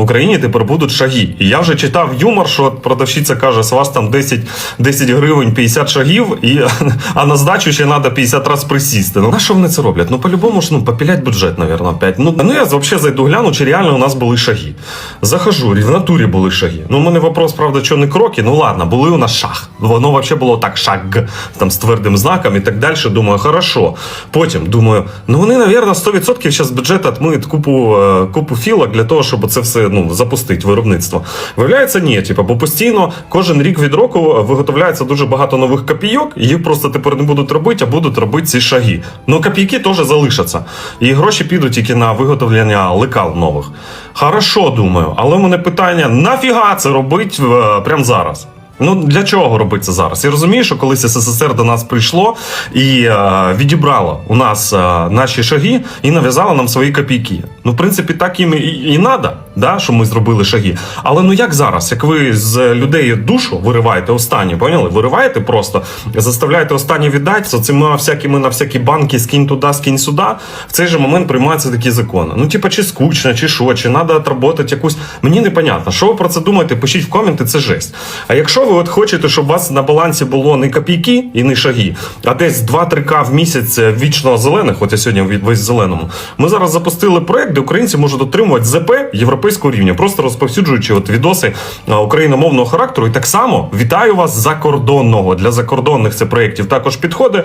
в Україні тепер будуть шаги. І я вже читав юмор, що продавщиця каже, з вас там 10, 10 гривень 50 шагів, і, а на здачу ще треба 50 разів присісти. Ну на що вони це роблять? Ну по-любому ж ну, попілять бюджет, мабуть, опять. Ну, ну я взагалі зайду гляну, чи реально у нас були шаги. Захожу, в натурі були шаги. Ну, у мене вопрос, правда, що не кроки. Ну ладно, були у нас шаг. Воно взагалі було так, шаг там з твердим знаком і так далі. Думаю, хорошо. Потім думаю, ну вони, мабуть, 100% зараз бюджет відмиють купу, е, купу філок для того, щоб це все ну, запустити виробництво. Виявляється, ні, типу, бо постійно кожен рік від року виготовляється дуже багато нових копійок, їх просто тепер не будуть робити, а будуть робити ці шаги. Ну копійки теж залишаться. І гроші підуть тільки на виготовлення лекал нових. Хорошо, думаю, але у мене питання: нафіга це робить е, прямо зараз? Ну для чого робити це зараз? Я розумію, що колись СССР до нас прийшло і е, відібрало у нас е, наші шаги і нав'язало нам свої копійки. Ну, в принципі, так їм і, і надо, да, що ми зробили шаги. Але ну як зараз? Як ви з людей душу вириваєте останні, поняли? Вириваєте просто, заставляєте останні віддати з цими всякими на всякі банки, скинь туди, скинь сюди. В цей же момент приймаються такі закони. Ну, типа, чи скучно, чи що, чи треба отработати якусь. Мені непонятно. Що ви про це думаєте? Пишіть в коменти, це жесть. А якщо ви от хочете, щоб у вас на балансі було не копійки і не шаги, а десь 2-3к в місяць вічно зелених, от я сьогодні весь зеленому, ми зараз запустили проект, де українці можуть отримувати ЗП європейського рівня, просто розповсюджуючи от відоси україномовного характеру. І так само вітаю вас закордонного. Для закордонних це проєктів також підходить.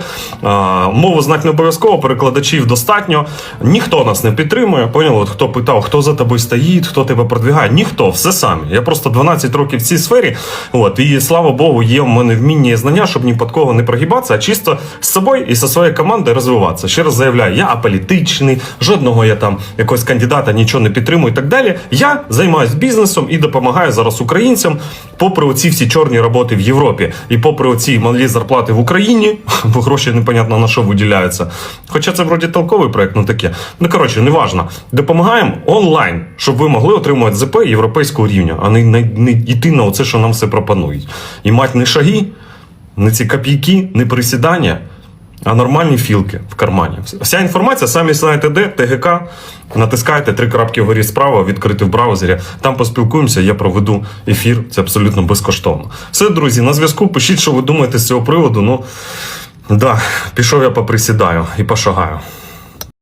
Мову знак не обов'язково, перекладачів достатньо. Ніхто нас не підтримує. Поняли? От хто питав, хто за тобою стоїть, хто тебе продвигає? Ніхто, все самі. Я просто 12 років в цій сфері. От, і слава Богу, є в мене вміння і знання, щоб ні під кого не прогибатися, а чисто з собою і зі своєю командою розвиватися. Ще раз заявляю, я аполітичний, жодного я там якогось кандидата нічого не підтримую і так далі. Я займаюся бізнесом і допомагаю зараз українцям, попри оці всі чорні роботи в Європі, і попри оці малі зарплати в Україні, бо гроші непонятно на що виділяються. Хоча це вроді толковий проект, ну таке. Ну коротше, неважно. Допомагаємо онлайн, щоб ви могли отримувати ЗП європейського рівня, а не, не, не йти на оце, що нам все пропонують. І мати не шаги, не ці копійки, не присідання, а нормальні філки в кармані. Вся інформація, самі знаєте де, ТГК. Натискайте три крапки вгорі справа, відкрити в браузері. Там поспілкуємося, я проведу ефір. Це абсолютно безкоштовно. Все, друзі, на зв'язку. Пишіть, що ви думаєте з цього приводу. Ну, да, пішов я поприсідаю і пошагаю.